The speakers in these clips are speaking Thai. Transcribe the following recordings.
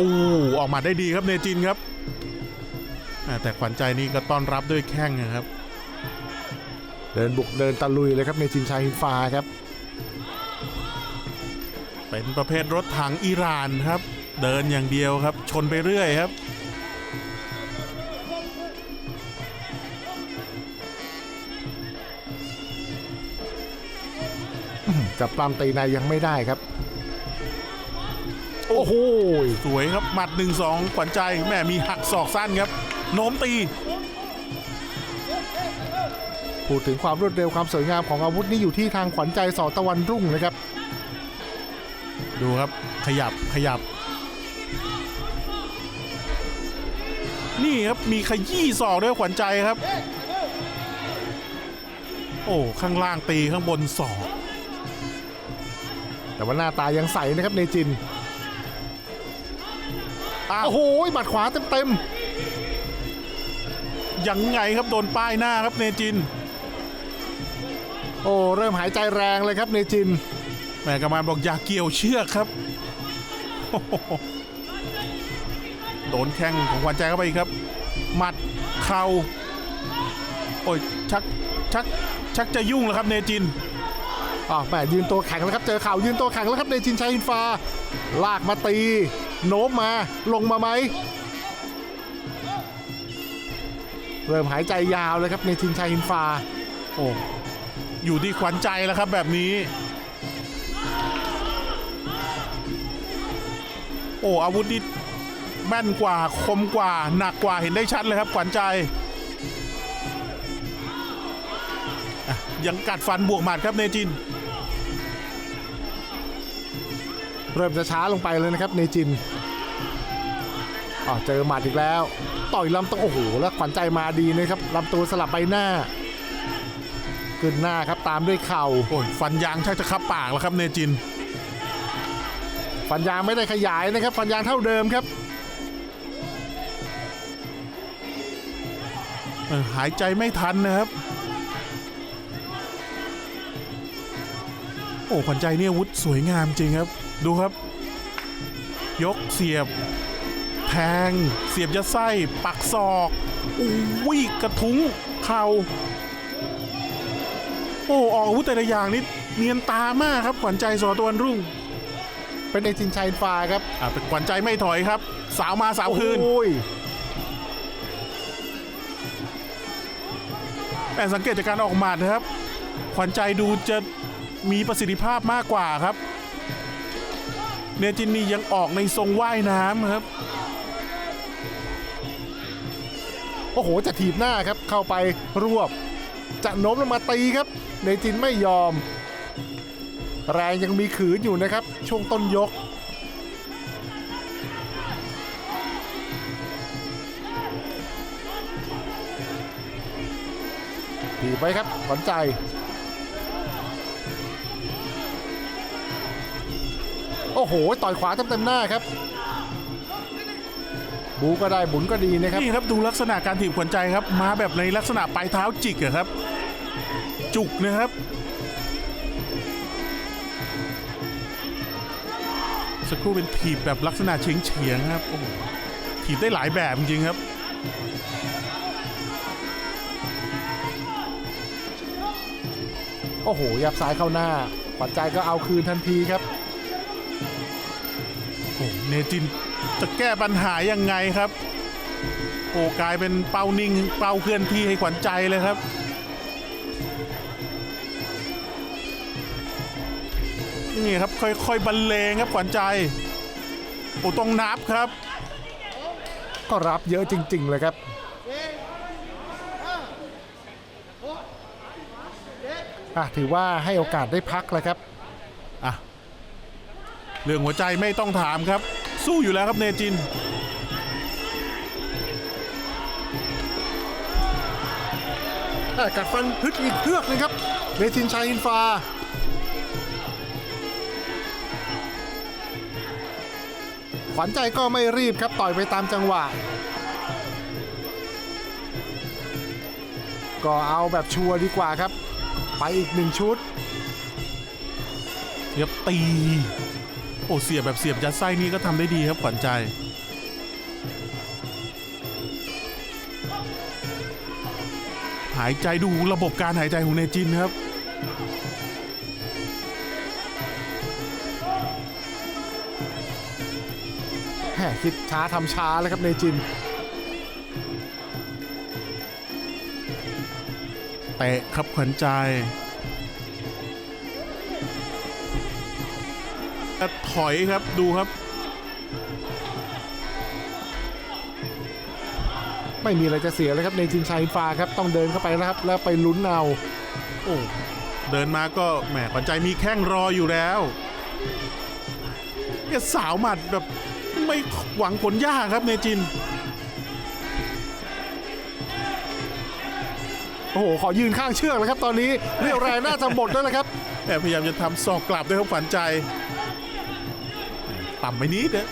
อู้ออกมาได้ดีครับเนจินครับอ่าแต่ขวัญใจนี่ก็ต้อนรับด้วยแข้งนะครับ เดินบุกเดินตะลุยเลยครับเมจินชาฮินฟาครับ เป็นประเภทรถถังอิหร่านครับ เดินอย่างเดียวครับ ชนไปเรื่อยครับจับปลามตีในยังไม่ได้ครับ โอ้โหสวยครับหมัดหนึ่งสองขวัญใจแม่มีหักศอกสั้นครับโน้มตีพูดถึงความรวดเร็วความสวยงามของอาวุธนี่อยู่ที่ทางขวัญใจสอตะวันรุ่งนะครับ ดูครับขยับขยับ นี่ครับมีขยี้ศอกด้วยขวัญใจครับ โอ้ข้างล่างตีข้างบนศอกแต่ว่าหน้าตายังใสนะครับเนจินอ้าว โอ้โหหมัดขวาเต็มยังไงครับโดนป้ายหน้าครับเนจินๆโอ้เริ่มหายใจแรงเลยครับเนจินแม่กรรมการบอกอย่าเกี่ยวเชือกครับโอ้โหโดนแข้งของขวัญใจเข้าไปอีกครับ หมัดเข่าโอ้ยชักชักชักจะยุ่งแล้วครับเนจินอ้าวแหมยืนตัวแข็งแล้วครับ เจอเข่ายืนตัวแข็งแล้วครับเนจินชาฮินฟา ลากมาตี โน้มมาลงมาไหมเริ่มหายใจยาวเลยครับเนจินชาฮินฟาโอ้อยู่ที่ขวัญใจแล้วครับแบบนี้ โอ้อาวุธนี่แม่นกว่าคมกว่า หนักกว่าเห็นได้ชัดเลยครับขวัญใจอะยังกัดฟันบวกหมัดครับเนจิน เริ่มจะช้าลงไปเลยนะครับเนจินอ๋อเจอหมัดอีกแล้ว ต่อยลำตัวโอ้โหแล้วขวัญใจมาดีนะครับลำตัวสลับใบหน้าขึ้นหน้าครับตามด้วยเข่าโอ้ยฟันยางชักจะคับปากแล้วครับเนจิน ฟันยางไม่ได้ขยายนะครับ ฟันยางเท่าเดิมครับเออหายใจไม่ทันนะครับโอ้ขวัญใจเนี่ยอาวุธสวยงามจริงครับ ดูครับ ยกเสียบ แทง เสียบยัดไส้ปักศอกอุ้ยกระทุ้งเข่าโอ้ออกอาวุธแต่ละอย่างนี่เนียนตามากครับขวัญใจสอตะวันรุ่ง เป็นเนจินชาฮินฟาครับอะเป็นขวัญใจไม่ถอยครับ สาวมาสาวคืนโอ้ยแต่สังเกตจากการออกหมัดนะครับ ขวัญใจดูจะมีประสิทธิภาพมากกว่าครับ เนจินนี่ยังออกในทรงว่ายน้ำครับ โอ้โห จะถีบหน้าครับ เข้าไปรวบ จะโน้มลงมาตีครับ เนจินไม่ยอม แรงยังมีขืนอยู่นะครับ ช่วงต้นยก ถีบไปครับขวัญใจ โอ้โห ต่อยขวาเต็มๆหน้าครับ บูก็ได้บุญก็ดีนะครับ นี่ครับดูลักษณะการถีบขวัญใจครับ มาแบบในลักษณะปลายเท้าจิกอะครับ จุกนะครับสักครู่เป็นถีบแบบลักษณะเฉียงเฉียงๆครับโอ้โหถีบได้หลายแบบจริงๆครับ โอ้โห ยับซ้ายเข้าหน้าขวัญใจก็เอาคืนทันทีครับ โอ้เนจินจะแก้ปัญหายังไงครับ โอ้กลายเป็นเป้านิ่งเป้าเคลื่อนที่ให้ขวัญใจเลยครับนี่ครับค่อยๆบรรเลงครับขวัญใจโอ้ต้องนับครับ ก็รับเยอะจริง ๆ เลยครับอะถือว่าให้โอกาสได้พักแล้วครับอะ เรื่องหัวใจไม่ต้องถามครับ สู้อยู่แล้วครับเนจินอะกัดฟันพึดอีกเพือกหนึงครับเมทินชัยอินฟาขวัญใจก็ไม่รีบครับต่อยไปตามจังหวะ ก็เอาแบบชัวร์ดีกว่าครับ ไปอีกหนึ่งชุดเทียบตี โอ้เสียบแบบเสียบยัดไส้นี่ก็ทำได้ดีครับขวัญใจ หายใจดูระบบการหายใจของเนจินครับแหมคิดช้าทำช้าแล้วครับเนจินเตะครับขวัญใจ ถอยครับดูครับ ไม่มีอะไรจะเสียเลยครับเนจินชายฟ้าครับต้องเดินเข้าไปแล้วครับ แล้วไปลุ้นเอาโอ้เดินมาก็แหมขวัญใจมีแข้งรออยู่แล้วเนี่ยสาวหมัดแบบไม่หวังผลยากครับเนจิน โอ้โห ขอยืนข้างเชือกเลยครับ ตอนนี้เรียวแรงน่าจะหมดแล้วนะครับ แต่พยายามจะทำศอกกลับด้วยครับขวัญใจ ต่ำไปนิดนะ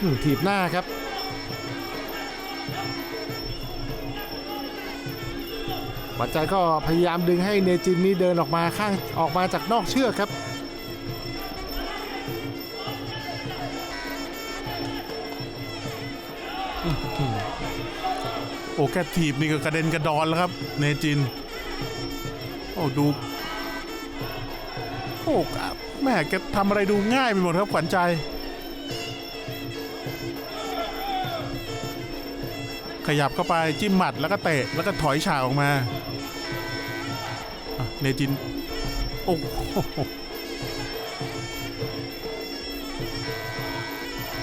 อืมถีบหน้าครับ ปัจจัยก็พยายามดึงให้เนจินนี่เดินออกมาข้างออกมาจากนอกเชือกครับโอ้แกถีบนี่ก็กระเด็นกระดอนแล้วครับ เนจิน โอ้ดู โอ้ แม่แกทำอะไรดูง่ายไปหมดครับขวัญใจ ขยับเข้าไปจิ้มหมัดแล้วก็เตะแล้วก็ถอยฉากออกมาเนจิน โอ้โห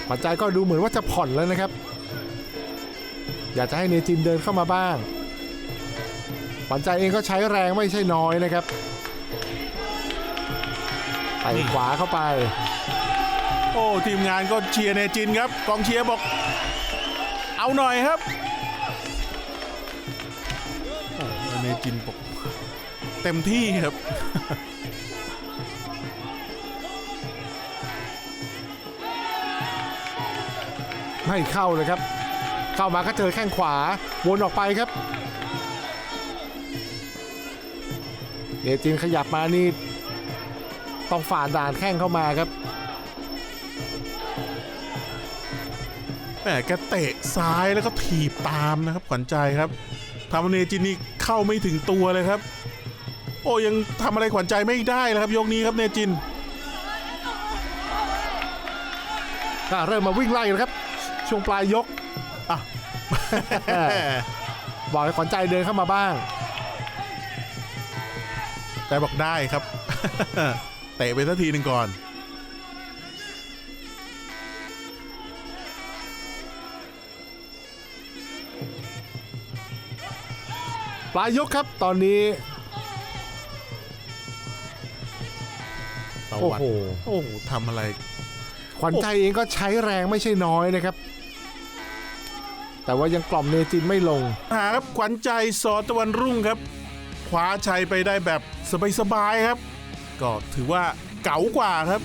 ปัจจัยก็ดูเหมือนว่าจะผ่อนแล้วนะครับ อยากจะให้เนจินเดินเข้ามาบ้างปัจจัยเองก็ใช้แรงไม่ใช่น้อยนะครับ ไปขวาเข้าไป โอ้ทีมงานก็เชียร์เนจินครับกองเชียร์บอก เอาหน่อยครับโอ้เนจินบอกเต็มที่ครับไม่เข้าเลยครับ เข้ามาก็เจอแข้งขวาวนออกไปครับเนจินขยับมานี่ ต้องฝ่าด่านแข้งเข้ามาครับแหมแกเตะซ้ายแล้วก็ถีบตามนะครับขวัญใจครับทำให้เนจินนี่เข้าไม่ถึงตัวเลยครับ โอ้ยังทำอะไรขวัญใจไม่ได้เลยครับยกนี้ครับเนจินอะเริ่มมาวิ่งไล่แล้วครับ ช่วงปลายยกอะบอกให้ขวัญใจเดินเข้ามาบ้างใจบอกได้ครับ เตะไปสักทีหนึ่งก่อน ปลายยกครับตอนนี้ตะโอ้วัดโหโอ้โหทำอะไร ขวัญใจเองก็ใช้แรงไม่ใช่น้อยนะครับ แต่ว่ายังกล่อมเนจินไม่ลง หาครับขวัญใจสอตะวันรุ่งครับคว้าชัยไปได้แบบสบายๆครับ ก็ถือว่าเก๋ากว่าครับ